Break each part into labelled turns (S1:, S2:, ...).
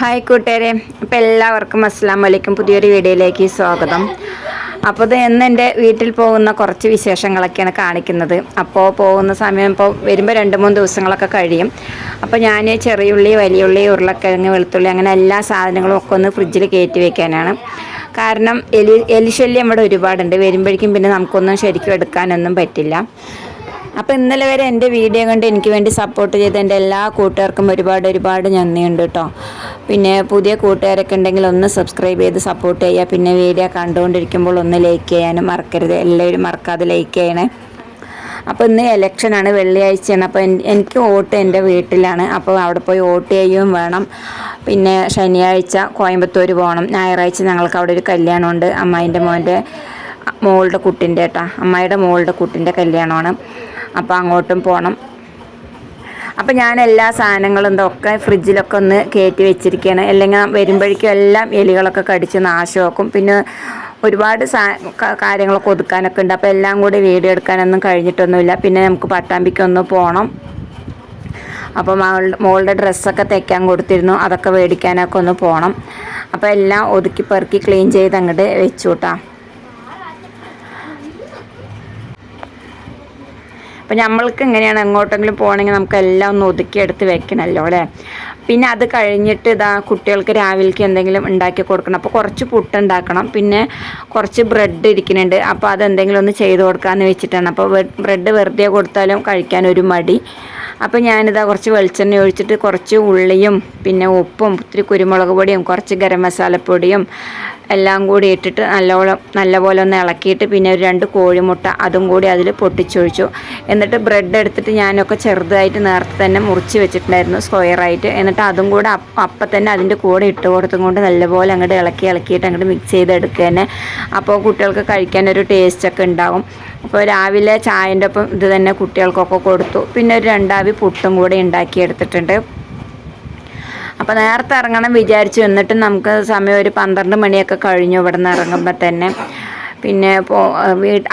S1: Hi കൂട്ടുകാരെ അപ്പം എല്ലാവർക്കും അസ്സാം വലൈക്കും പുതിയൊരു വീഡിയോയിലേക്ക് സ്വാഗതം. അപ്പോൾ ഇന്ന് എന്റെ വീട്ടിൽ പോകുന്ന കുറച്ച് വിശേഷങ്ങളൊക്കെയാണ് കാണിക്കുന്നത്. അപ്പോൾ പോകുന്ന സമയം ഇപ്പോൾ വരുമ്പോൾ രണ്ട് മൂന്ന് ദിവസങ്ങളൊക്കെ കഴിയും. അപ്പോൾ ഞാൻ ചെറിയുള്ളി വലിയുള്ളി ഉരുളക്കിഴങ്ങ് വെളുത്തുള്ളി അങ്ങനെ എല്ലാ സാധനങ്ങളും ഒക്കെ ഒന്ന് ഫ്രിഡ്ജിൽ കയറ്റി വെക്കാനാണ്. കാരണം എലി എലിശല്യം ഇവിടെ ഒരുപാടുണ്ട്. വരുമ്പോഴേക്കും പിന്നെ നമുക്കൊന്നും ശരിക്കും എടുക്കാനൊന്നും പറ്റില്ല. അപ്പോൾ ഇന്നലെ വരെ എന്റെ വീഡിയോ കണ്ട് എനിക്ക് വേണ്ടി സപ്പോർട്ട് ചെയ്ത എന്റെ എല്ലാ കൂട്ടുകാർക്കും ഒരുപാട് ഒരുപാട് നന്ദിയുണ്ട് കേട്ടോ പിന്നെ പുതിയ കൂട്ടുകാരൊക്കെ ഉണ്ടെങ്കിൽ ഒന്ന് സബ്സ്ക്രൈബ് ചെയ്ത് സപ്പോർട്ട് ചെയ്യുക. പിന്നെ വീഡിയോ കണ്ടുകൊണ്ടിരിക്കുമ്പോൾ ഒന്ന് ലൈക്ക് ചെയ്യാനും മറക്കരുത്. എല്ലാവരും മറക്കാതെ ലൈക്ക് ചെയ്യണേ. അപ്പോൾ ഇന്ന് ഇലക്ഷനാണ് വെള്ളിയാഴ്ചയാണ്. അപ്പോൾ എനിക്ക് വോട്ട് എന്റെ വീട്ടിലാണ്. അപ്പോൾ അവിടെ പോയി വോട്ട് ചെയ്യുകയും വേണം. പിന്നെ ശനിയാഴ്ച കോയമ്പത്തൂർ പോകണം. ഞായറാഴ്ച ഞങ്ങൾക്ക് അവിടെ ഒരു കല്യാണമുണ്ട്. അമ്മായിന്റെ മോന്റെ മോളുടെ കുട്ടിന്റെ കേട്ടോ അമ്മായിയുടെ മോളുടെ കുട്ടിന്റെ കല്യാണമാണ്. അപ്പോൾ അങ്ങോട്ടും പോകണം അപ്പം ഞാൻ എല്ലാ സാധനങ്ങളും ഇതൊക്കെ ഫ്രിഡ്ജിലൊക്കെ ഒന്ന് കയറ്റി വെച്ചിരിക്കുകയാണ് അല്ലെങ്കിൽ വരുമ്പോഴേക്കും എല്ലാം എലികളൊക്കെ കടിച്ച് നാശമാക്കും. പിന്നെ ഒരുപാട് സാ കാര്യങ്ങളൊക്കെ ഒതുക്കാനൊക്കെ ഉണ്ട്. അപ്പോൾ എല്ലാം കൂടി വീഡിയോ എടുക്കാനൊന്നും കഴിഞ്ഞിട്ടൊന്നുമില്ല. പിന്നെ നമുക്ക് പട്ടാമ്പിക്ക് ഒന്ന് പോകണം അപ്പോൾ മകളുടെ മോളുടെ ഡ്രസ്സൊക്കെ തയ്ക്കാൻ കൊടുത്തിരുന്നു. അതൊക്കെ മേടിക്കാനൊക്കെ ഒന്ന് പോകണം അപ്പോൾ എല്ലാം ഒതുക്കി പെറുക്കി ക്ലീൻ ചെയ്ത് അങ്ങോട്ട് വെച്ചു കേട്ടോ അപ്പം നമ്മൾക്ക് എങ്ങനെയാണ് എങ്ങോട്ടെങ്കിലും പോകണമെങ്കിൽ നമുക്ക് എല്ലാം ഒന്ന് ഒതുക്കിയെടുത്ത് വെക്കണമല്ലോ അല്ലേ? പിന്നെ അത് കഴിഞ്ഞിട്ട് ഇതാ കുട്ടികൾക്ക് രാവിലേക്ക് എന്തെങ്കിലും ഉണ്ടാക്കി കൊടുക്കണം. അപ്പോൾ കുറച്ച് പുട്ട് ഉണ്ടാക്കണം. പിന്നെ കുറച്ച് ബ്രെഡ് ഇരിക്കുന്നുണ്ട്. അപ്പോൾ അതെന്തെങ്കിലും ഒന്ന് ചെയ്ത് കൊടുക്കാമെന്ന് വെച്ചിട്ടാണ്. അപ്പോൾ ബ്രെഡ് വെറുതെ കൊടുത്താലും കഴിക്കാൻ ഒരു മടി. അപ്പോൾ ഞാനിതാ കുറച്ച് വെളിച്ചെണ്ണ ഒഴിച്ചിട്ട് കുറച്ച് ഉള്ളിയും പിന്നെ ഉപ്പും ഇത്തിരി കുരുമുളക് പൊടിയും കുറച്ച് ഗരം മസാലപ്പൊടിയും എല്ലാം കൂടി ഇട്ടിട്ട് നല്ലോണം നല്ലപോലെ ഒന്ന് ഇളക്കിയിട്ട് പിന്നെ ഒരു രണ്ട് കോഴിമുട്ട അതും കൂടി അതിൽ പൊട്ടിച്ചൊഴിച്ചു. എന്നിട്ട് ബ്രെഡ് എടുത്തിട്ട് ഞാനൊക്കെ ചെറുതായിട്ട് നേരത്തെ തന്നെ മുറിച്ച് വെച്ചിട്ടുണ്ടായിരുന്നു സ്ക്വയറായിട്ട് എന്നിട്ട് അതും കൂടെ അപ്പം തന്നെ അതിന്റെ കൂടെ ഇട്ട് കൊടുത്തും കൊണ്ട് നല്ലപോലെ അങ്ങോട്ട് ഇളക്കി ഇളക്കിയിട്ട് അങ്ങോട്ട് മിക്സ് ചെയ്തെടുക്കുക തന്നെ അപ്പോൾ കുട്ടികൾക്ക് കഴിക്കാൻ ഒരു ടേസ്റ്റൊക്കെ ഉണ്ടാകും അപ്പോൾ രാവിലെ ചായന്റെ ഒപ്പം ഇത് തന്നെ കുട്ടികൾക്കൊക്കെ കൊടുത്തു. പിന്നെ ഒരു രണ്ടാവി പുട്ടും കൂടെ ഉണ്ടാക്കിയെടുത്തിട്ടുണ്ട് അപ്പോൾ നേരത്തെ ഇറങ്ങണം വിചാരിച്ചു. എന്നിട്ട് നമുക്ക് സമയം ഒരു പന്ത്രണ്ട് മണിയൊക്കെ കഴിഞ്ഞു. ഇവിടെ നിന്ന് ഇറങ്ങുമ്പോൾ തന്നെ. പിന്നെ ഇപ്പോൾ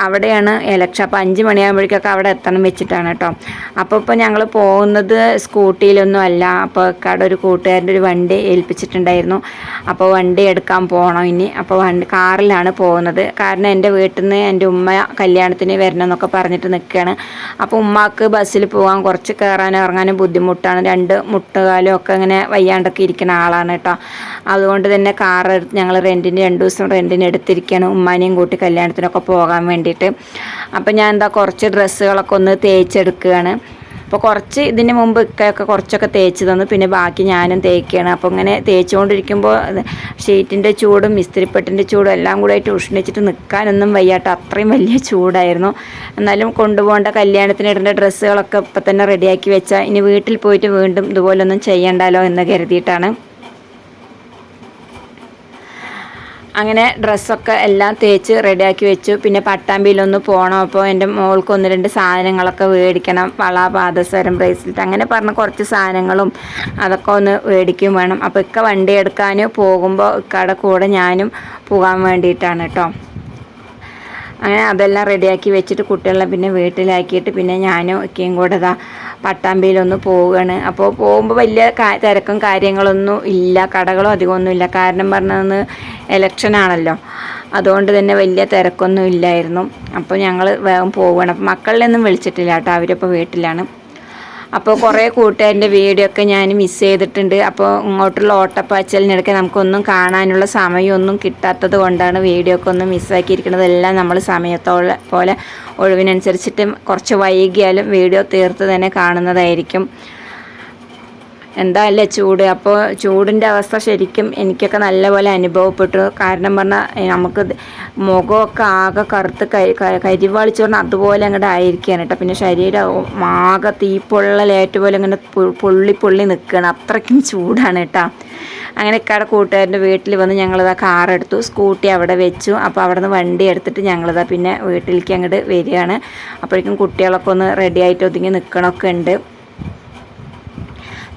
S1: അവിടെയാണ് ഇലക്ഷൻ അപ്പോൾ അഞ്ച് മണിയാകുമ്പോഴേക്കൊക്കെ അവിടെ എത്തണം വെച്ചിട്ടാണ് കേട്ടോ. അപ്പോൾ ഇപ്പോൾ ഞങ്ങൾ പോകുന്നത് സ്കൂട്ടിയിലൊന്നും അല്ല. അപ്പോൾ കട ഒരു കൂട്ടുകാരന്റെ ഒരു വണ്ടി ഏൽപ്പിച്ചിട്ടുണ്ടായിരുന്നു. അപ്പോൾ വണ്ടി എടുക്കാൻ പോകണം ഇനി. അപ്പോൾ വണ്ടി കാറിലാണ് പോകുന്നത്. കാരണം എന്റെ വീട്ടിൽ നിന്ന് എന്റെ ഉമ്മ കല്യാണത്തിന് വരണം എന്നൊക്കെ പറഞ്ഞിട്ട് നിൽക്കുകയാണ്. അപ്പോൾ ഉമ്മാക്ക് ബസ്സിൽ പോകാൻ കുറച്ച് കയറാനും ഇറങ്ങാനും ബുദ്ധിമുട്ടാണ്. രണ്ട് മുട്ടുകാലും ഒക്കെ ഇങ്ങനെ വയ്യാണ്ടൊക്കെ ഇരിക്കുന്ന ആളാണ് കേട്ടോ. അതുകൊണ്ട് തന്നെ കാർ ഞങ്ങൾ റെന്റിന് രണ്ട് ദിവസം റെന്റിന് എടുത്തിരിക്കുകയാണ്. ഉമ്മാനെയും കൂട്ടി കല്യാണത്തിനൊക്കെ പോകാൻ വേണ്ടിയിട്ട്. അപ്പോൾ ഞാൻ എന്താ കുറച്ച് ഡ്രസ്സുകളൊക്കെ ഒന്ന് തേച്ചെടുക്കുകയാണ്. അപ്പോൾ കുറച്ച് ഇതിന് മുമ്പ് ഒക്കെ കുറച്ചൊക്കെ തേച്ച് തന്നു. പിന്നെ ബാക്കി ഞാനും തേക്കുകയാണ് അപ്പോൾ ഇങ്ങനെ തേച്ചുകൊണ്ടിരിക്കുമ്പോൾ ഷീറ്റിന്റെ ചൂടും ഇസ്തിരിപ്പെട്ടിന്റെ ചൂടും എല്ലാം കൂടെ ആയിട്ട് ഉഷ്ണിച്ചിട്ട് നിൽക്കാനൊന്നും വയ്യാട്ടോ. അത്രയും വലിയ ചൂടായിരുന്നു. എന്നാലും കൊണ്ടുപോകേണ്ട കല്യാണത്തിന് ഇടേണ്ട ഡ്രസ്സുകളൊക്കെ ഇപ്പം തന്നെ റെഡിയാക്കി വെച്ചാൽ ഇനി വീട്ടിൽ പോയിട്ട് വീണ്ടും ഇതുപോലൊന്നും ചെയ്യണ്ടല്ലോ എന്ന് കരുതിയിട്ടാണ്. അങ്ങനെ ഡ്രസ്സൊക്കെ എല്ലാം തേച്ച് റെഡിയാക്കി വെച്ചു. പിന്നെ പട്ടാമ്പിയിലൊന്ന് പോകണം അപ്പോൾ എന്റെ മോൾക്ക് ഒന്ന് രണ്ട് സാധനങ്ങളൊക്കെ മേടിക്കണം വള പാദസരം ബ്രേസ്ലെറ്റ് അങ്ങനെ പറഞ്ഞ കുറച്ച് സാധനങ്ങളും അതൊക്കെ ഒന്ന് മേടിക്കും വേണം. അപ്പോൾ ഇക്ക വണ്ടി എടുക്കാൻ പോകുമ്പോൾ ഇക്കയുടെ കൂടെ ഞാനും പോകാൻ വേണ്ടിയിട്ടാണ് കേട്ടോ. അങ്ങനെ അതെല്ലാം റെഡിയാക്കി വെച്ചിട്ട് കുട്ടികളെ പിന്നെ വീട്ടിലാക്കിയിട്ട് പിന്നെ ഞാനും ഒക്കെയും കൂടെ ഇതാ പട്ടാമ്പിയിലൊന്ന് പോവുകയാണ്. അപ്പോൾ പോകുമ്പോൾ വലിയ തിരക്കും കാര്യങ്ങളൊന്നും ഇല്ല കടകളും അധികമൊന്നും ഇല്ല. കാരണം പറഞ്ഞതെന്ന് ഇലക്ഷനാണല്ലോ അതുകൊണ്ട് തന്നെ വലിയ തിരക്കൊന്നും ഇല്ലായിരുന്നു. അപ്പോൾ ഞങ്ങൾ വേഗം പോവുകയാണ്. അപ്പോൾ മക്കളിലൊന്നും വിളിച്ചിട്ടില്ല കേട്ടോ. അവരിപ്പോൾ വീട്ടിലാണ്. അപ്പോൾ കുറേ കൂട്ടുകാരന്റെ വീഡിയോ ഒക്കെ ഞാൻ മിസ് ചെയ്തിട്ടുണ്ട്. അപ്പോൾ ഇങ്ങോട്ടുള്ള ഓട്ടപ്പാച്ചലിനിടയ്ക്ക് നമുക്കൊന്നും കാണാനുള്ള സമയമൊന്നും കിട്ടാത്തത് കൊണ്ടാണ് വീഡിയോ ഒക്കെ ഒന്നും മിസ്സാക്കിയിരിക്കുന്നത് എല്ലാം നമ്മൾ സമയത്തോളം പോലെ ഒഴിവിനനുസരിച്ചിട്ട് കുറച്ച് വൈകിയാലും വീഡിയോ തീർത്ത് തന്നെ കാണുന്നതായിരിക്കും. എന്താ അല്ലേ ചൂട്? അപ്പോൾ ചൂടിന്റെ അവസ്ഥ ശരിക്കും എനിക്കൊക്കെ നല്ലപോലെ അനുഭവപ്പെട്ടു. കാരണം പറഞ്ഞാൽ നമുക്ക് മുഖമൊക്കെ ആകെ കറുത്ത് കരി കരിവാളിച്ചു പറഞ്ഞാൽ അതുപോലെ അങ്ങോട്ട് ആയിരിക്കുകയാണ് കേട്ടോ. പിന്നെ ശരീരം ആകെ തീപ്പൊള്ളലേറ്റ് പോലെ ഇങ്ങനെ പൊള്ളി പൊള്ളി നിൽക്കുകയാണ് അത്രയ്ക്കും ചൂടാണ് കേട്ടോ. അങ്ങനെ ഇക്കാടെ കൂട്ടുകാരന്റെ വീട്ടിൽ വന്ന് ഞങ്ങളിതാ കാർ എടുത്തു സ്കൂട്ടി അവിടെ വെച്ചു. അപ്പോൾ അവിടെ നിന്ന് വണ്ടി എടുത്തിട്ട് ഞങ്ങളിതാ പിന്നെ വീട്ടിലേക്ക് അങ്ങോട്ട് വരികയാണ്. അപ്പോഴേക്കും കുട്ടികളൊക്കെ ഒന്ന് റെഡി ആയിട്ട് ഒതുങ്ങി നിൽക്കണമൊക്കെ ഉണ്ട്.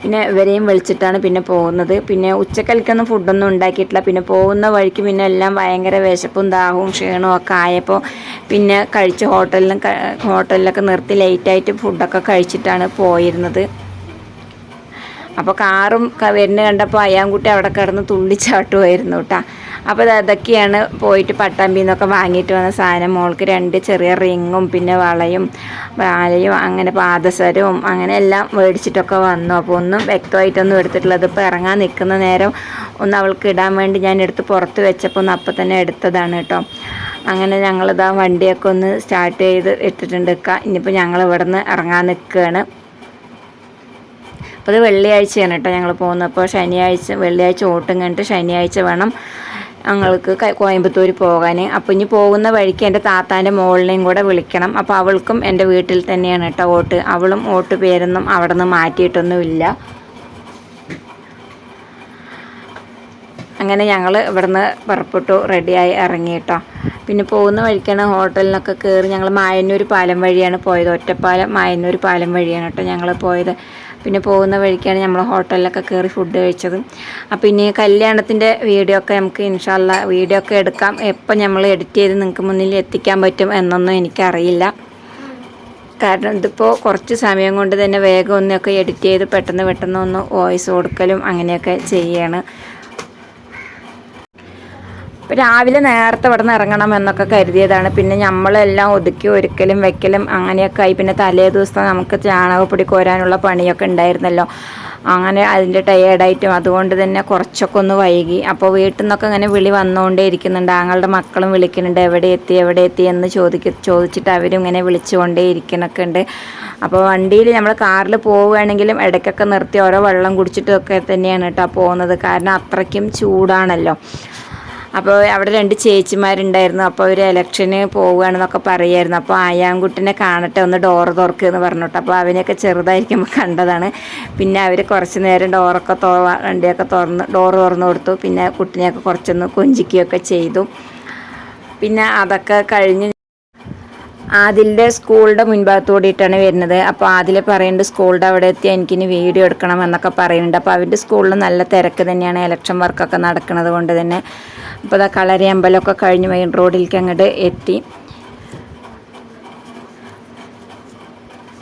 S1: പിന്നെ ഇവരെയും വിളിച്ചിട്ടാണ് പിന്നെ പോകുന്നത്. പിന്നെ ഉച്ചക്കലിക്കൊന്നും ഫുഡൊന്നും ഉണ്ടാക്കിയിട്ടില്ല. പിന്നെ പോകുന്ന വഴിക്ക് പിന്നെ എല്ലാം ഭയങ്കര വിശപ്പും ദാഹവും ക്ഷീണവും ഒക്കെ ആയപ്പോൾ പിന്നെ കഴിച്ച് ഹോട്ടലിലും ഹോട്ടലിലൊക്കെ നിർത്തി ലേറ്റായിട്ട് ഫുഡൊക്കെ കഴിച്ചിട്ടാണ് പോയിരുന്നത്. അപ്പോൾ കാറും വരുന്നത് വരുന്ന കണ്ടപ്പോൾ അയ്യാൻകുട്ടി അവിടെ കിടന്ന് തുള്ളിച്ചാട്ടുമായിരുന്നു കേട്ടോ അപ്പോൾ അതൊക്കെയാണ് പോയിട്ട് പട്ടാമ്പിയിൽ നിന്നൊക്കെ വാങ്ങിയിട്ട് വന്ന സാധനം. മോൾക്ക് രണ്ട് ചെറിയ റിങ്ങും പിന്നെ വളയും മാലയും അങ്ങനെ പാദസരവും അങ്ങനെ എല്ലാം മേടിച്ചിട്ടൊക്കെ വന്നു. അപ്പോൾ ഒന്നും വ്യക്തമായിട്ടൊന്നും എടുത്തിട്ടുള്ളത് ഇപ്പോൾ ഇറങ്ങാൻ നിൽക്കുന്ന നേരം ഒന്ന് അവൾക്ക് ഇടാൻ വേണ്ടി ഞാൻ എടുത്ത് പുറത്ത് വെച്ചപ്പോൾ ഒന്ന് അപ്പം തന്നെ എടുത്തതാണ് കേട്ടോ. അങ്ങനെ ഞങ്ങളിതാ വണ്ടിയൊക്കെ ഒന്ന് സ്റ്റാർട്ട് ചെയ്ത് ഇട്ടിട്ടുണ്ട്. ഇനിയിപ്പോൾ ഞങ്ങൾ ഇവിടെ നിന്ന് ഇറങ്ങാൻ നിൽക്കുകയാണ്. അപ്പോൾ ഇത് വെള്ളിയാഴ്ചയാണ് കേട്ടോ ഞങ്ങൾ പോകുന്നത്. അപ്പോൾ ശനിയാഴ്ച വെള്ളിയാഴ്ച ഓട്ടം കഴിഞ്ഞിട്ട് ശനിയാഴ്ച വേണം ഞങ്ങൾക്ക് കോയമ്പത്തൂർ പോകാൻ അപ്പോൾ ഇനി പോകുന്ന വഴിക്ക് എന്റെ താത്താന്റെ മോളിനെയും കൂടെ വിളിക്കണം. അപ്പോൾ അവൾക്കും എന്റെ വീട്ടിൽ തന്നെയാണ് കേട്ടോ വോട്ട്. അവളും വോട്ട് പേരൊന്നും അവിടെ നിന്ന് മാറ്റിയിട്ടൊന്നുമില്ല. അങ്ങനെ ഞങ്ങൾ ഇവിടുന്ന് പുറപ്പെട്ടു റെഡിയായി ഇറങ്ങി കേട്ടോ. പിന്നെ പോകുന്ന വഴിക്കാണ് ഹോട്ടലിനൊക്കെ കയറി ഞങ്ങൾ മായന്നൂർ പാലം വഴിയാണ് പോയത്. ഒറ്റപ്പാലം മായന്നൂർ പാലം വഴിയാണ് കേട്ടോ ഞങ്ങൾ പോയത്. പിന്നെ പോകുന്ന വഴിക്കാണ് നമ്മൾ ഹോട്ടലിലൊക്കെ കയറി ഫുഡ് കഴിച്ചത്. അപ്പോൾ ഇനി കല്യാണത്തിന്റെ വീഡിയോ ഒക്കെ നമുക്ക് ഇൻഷാല്ല വീഡിയോ ഒക്കെ എടുക്കാം. എപ്പോൾ നമ്മൾ എഡിറ്റ് ചെയ്ത് നിങ്ങൾക്ക് മുന്നിൽ എത്തിക്കാൻ പറ്റും എന്നൊന്നും എനിക്കറിയില്ല. കാരണം ഇതിപ്പോൾ കുറച്ച് സമയം കൊണ്ട് തന്നെ വേഗം ഒന്നൊക്കെ എഡിറ്റ് ചെയ്ത് പെട്ടെന്ന് പെട്ടെന്ന് ഒന്ന് വോയിസ് കൊടുക്കലും അങ്ങനെയൊക്കെ ചെയ്യാണ്. രാവിലെ നേരത്തെ ഇവിടെ നിന്ന് ഇറങ്ങണം എന്നൊക്കെ കരുതിയതാണ്. പിന്നെ നമ്മളെല്ലാം ഒതുക്കി ഒരുക്കലും വെക്കലും അങ്ങനെയൊക്കെ ആയി. പിന്നെ തലേ ദിവസം നമുക്ക് ചാണകപ്പൊടി കോരാനുള്ള പണിയൊക്കെ ഉണ്ടായിരുന്നല്ലോ. അങ്ങനെ അതിന്റെ ടയേർഡായിട്ടും അതുകൊണ്ട് തന്നെ കുറച്ചൊക്കെ ഒന്ന് വൈകി. അപ്പോൾ വീട്ടിൽ നിന്നൊക്കെ ഇങ്ങനെ വിളി വന്നുകൊണ്ടേ ഇരിക്കുന്നുണ്ട്. ആങ്ങളുടെ മക്കളും വിളിക്കുന്നുണ്ട്. എവിടെ എത്തി എവിടെ എത്തി എന്ന് ചോദിക്ക ചോദിച്ചിട്ട് അവരും ഇങ്ങനെ വിളിച്ചുകൊണ്ടേ ഇരിക്കണൊക്കെ ഉണ്ട്. അപ്പോൾ വണ്ടിയിൽ നമ്മൾ കാറിൽ പോവുകയാണെങ്കിലും ഇടയ്ക്കൊക്കെ നിർത്തി ഓരോ വെള്ളം കുടിച്ചിട്ടൊക്കെ തന്നെയാണ് കേട്ടോ പോകുന്നത്. കാരണം അത്രയ്ക്കും ചൂടാണല്ലോ. അപ്പോൾ അവിടെ രണ്ട് ചേച്ചിമാരുണ്ടായിരുന്നു. അപ്പോൾ അവർ ഇലക്ഷന് പോവുകയാണെന്നൊക്കെ പറയായിരുന്നു. അപ്പോൾ ആയാൻകുട്ടിനെ കാണട്ടെ ഒന്ന് ഡോറ് തുറക്കുക എന്ന് പറഞ്ഞിട്ട്. അപ്പോൾ അവനെയൊക്കെ ചെറുതായിരിക്കുമ്പോൾ കണ്ടതാണ്. പിന്നെ അവർ കുറച്ച് നേരം ഡോറൊക്കെ തോ വണ്ടിയൊക്കെ തുറന്ന് ഡോറ് തുറന്നു കൊടുത്തു. പിന്നെ കുട്ടിനെയൊക്കെ കുറച്ചൊന്ന് കൊഞ്ചിക്കുകയൊക്കെ ചെയ്തു. പിന്നെ അതൊക്കെ കഴിഞ്ഞ് ആദിലിന്റെ സ്കൂളിന്റെ മുൻഭാഗത്തോടിയിട്ടാണ് വരുന്നത്. അപ്പോൾ ആദിൽ പറയുന്നുണ്ട് സ്കൂളിന്റെ അവിടെ എത്തി എനിക്കിനി വീഡിയോ എടുക്കണം എന്നൊക്കെ പറയുന്നുണ്ട്. അപ്പോൾ അവന്റെ സ്കൂളിൽ നല്ല തിരക്ക് തന്നെയാണ്. ഇലക്ഷൻ വർക്കൊക്കെ നടക്കുന്നത് കൊണ്ട് തന്നെ. അപ്പോൾ അതാ കളരി അമ്പലമൊക്കെ കഴിഞ്ഞ് മെയിൻ റോഡിലേക്ക് അങ്ങോട്ട് എത്തി.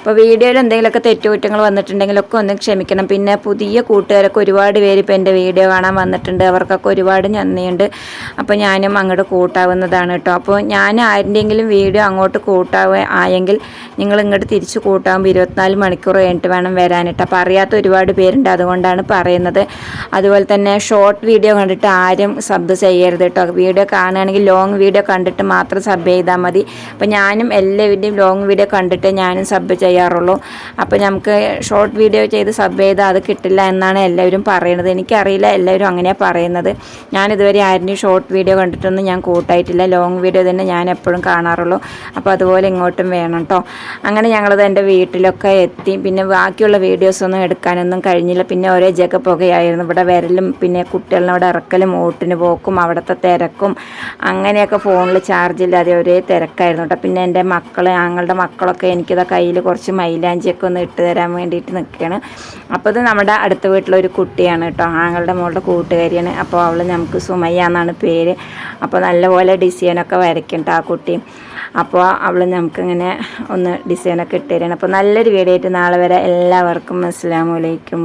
S1: അപ്പോൾ വീഡിയോയിൽ എന്തെങ്കിലുമൊക്കെ തെറ്റുകുറ്റങ്ങൾ വന്നിട്ടുണ്ടെങ്കിലൊക്കെ ഒന്ന് ക്ഷമിക്കണം. പിന്നെ പുതിയ കൂട്ടുകാരൊക്കെ ഒരുപാട് പേര് ഇപ്പോൾ എന്റെ വീഡിയോ കാണാൻ വന്നിട്ടുണ്ട്. അവർക്കൊക്കെ ഒരുപാട് നന്ദിയുണ്ട്. അപ്പോൾ ഞാനും അങ്ങോട്ട് കൂട്ടാവുന്നതാണ് കേട്ടോ. അപ്പോൾ ഞാൻ ആരുടെയെങ്കിലും വീഡിയോ അങ്ങോട്ട് കൂട്ടാവ ആയെങ്കിൽ നിങ്ങൾ ഇങ്ങോട്ട് തിരിച്ച് കൂട്ടാകുമ്പോൾ ഇരുപത്തിനാല് മണിക്കൂർ കഴിഞ്ഞിട്ട് വേണം വരാനിട്ട് അപ്പോൾ അറിയാത്ത ഒരുപാട് പേരുണ്ട് അതുകൊണ്ടാണ് പറയുന്നത്. അതുപോലെ തന്നെ ഷോർട്ട് വീഡിയോ കണ്ടിട്ട് ആരും സബ് ചെയ്യരുത് കേട്ടോ. വീഡിയോ കാണുകയാണെങ്കിൽ ലോങ് വീഡിയോ കണ്ടിട്ട് മാത്രം സബ് ചെയ്താൽ മതി. അപ്പോൾ ഞാനും എല്ലാവരുടെയും ലോങ് വീഡിയോ കണ്ടിട്ട് ഞാനും സബ് ചെയ്യാറുള്ളൂ അപ്പോൾ നമുക്ക് ഷോർട്ട് വീഡിയോ ചെയ്ത് സബ് ചെയ്താൽ അത് കിട്ടില്ല എന്നാണ് എല്ലാവരും പറയുന്നത് എനിക്കറിയില്ല എല്ലാവരും അങ്ങനെയാണ് പറയുന്നത്. ഞാനിതുവരെ ആരുടെയും ഷോർട്ട് വീഡിയോ കണ്ടിട്ടൊന്നും ഞാൻ കൂട്ടായിട്ടില്ല. ലോങ് വീഡിയോ തന്നെ ഞാൻ എപ്പോഴും കാണാറുള്ളൂ. അപ്പോൾ അതുപോലെ ഇങ്ങോട്ടും വേണം കേട്ടോ അങ്ങനെ ഞങ്ങളത് എന്റെ വീട്ടിലൊക്കെ എത്തി. പിന്നെ ബാക്കിയുള്ള വീഡിയോസൊന്നും എടുക്കാനൊന്നും കഴിഞ്ഞില്ല. പിന്നെ ഒരേ ജഗപ്പുകയായിരുന്നു ഇവിടെ വരലും പിന്നെ കുട്ടികളിനെ അവിടെ ഇറക്കലും ഓട്ടിന് പോക്കും അവിടുത്തെ തിരക്കും അങ്ങനെയൊക്കെ ഫോണിൽ ചാർജ് ഇല്ലാതെ ഒരേ തിരക്കായിരുന്നു കേട്ടോ പിന്നെ എന്റെ മക്കൾ ഞങ്ങളുടെ മക്കളൊക്കെ എനിക്കിതാ കയ്യിൽ കുറച്ച് മൈലാഞ്ചിയൊക്കെ ഒന്ന് ഇട്ട് തരാൻ വേണ്ടിയിട്ട് നിൽക്കുകയാണ് അപ്പോൾ ഇത് നമ്മുടെ അടുത്ത വീട്ടിലൊരു കുട്ടിയാണ് കേട്ടോ. ആങ്ങളുടെ മോളുടെ കൂട്ടുകാരിയാണ്. അപ്പോൾ അവൾ നമുക്ക് സുമയ്യ എന്നാണ് പേര്. അപ്പോൾ നല്ലപോലെ ഡിസൈനൊക്കെ വരയ്ക്കുന്നുണ്ട് ആ കുട്ടി. അപ്പോൾ അവൾ നമുക്കിങ്ങനെ ഒന്ന് ഡിസൈനൊക്കെ ഇട്ട് തരാണ്. അപ്പോൾ നല്ലൊരു വീഡിയോ ആയിട്ട് നാളെ വരെ എല്ലാവർക്കും അസ്സാം വലൈക്കും